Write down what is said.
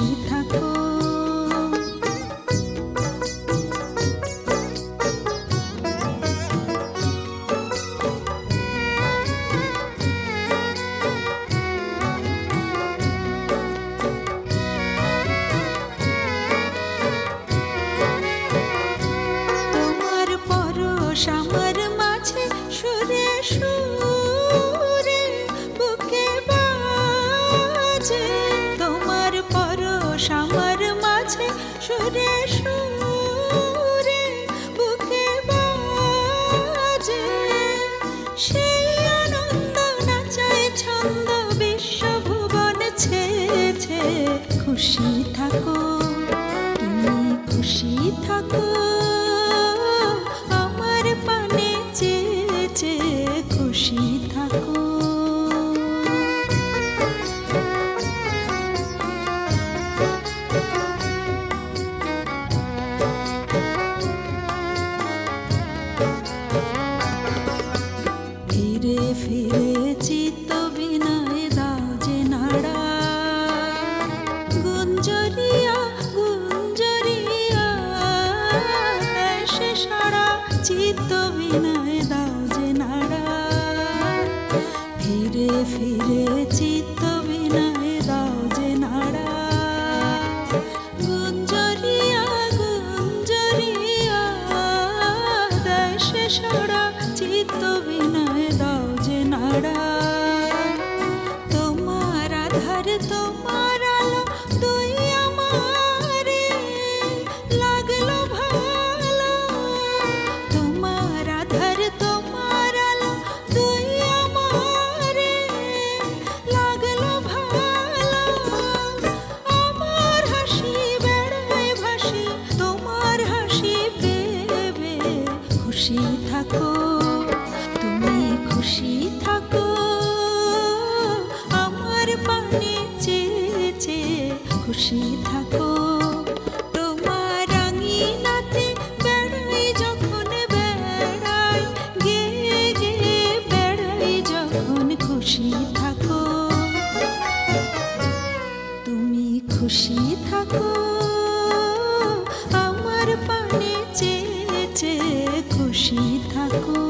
一踏歌 বস আমার মাঝে সুরে সুরে বুকে বাজে। সেই অনন্ত নাচায় ছন্দ বিশ্বভুবন ছেছে। খুশি থাকো, তুমি খুশি থাকো। চিত্ত খুশি থাকো, তুমি খুশি থাকো। আমার পানে চেয়ে চেয়ে খুশি থাকো। খুশি থাকো। তুমি খুশি থাকো। aku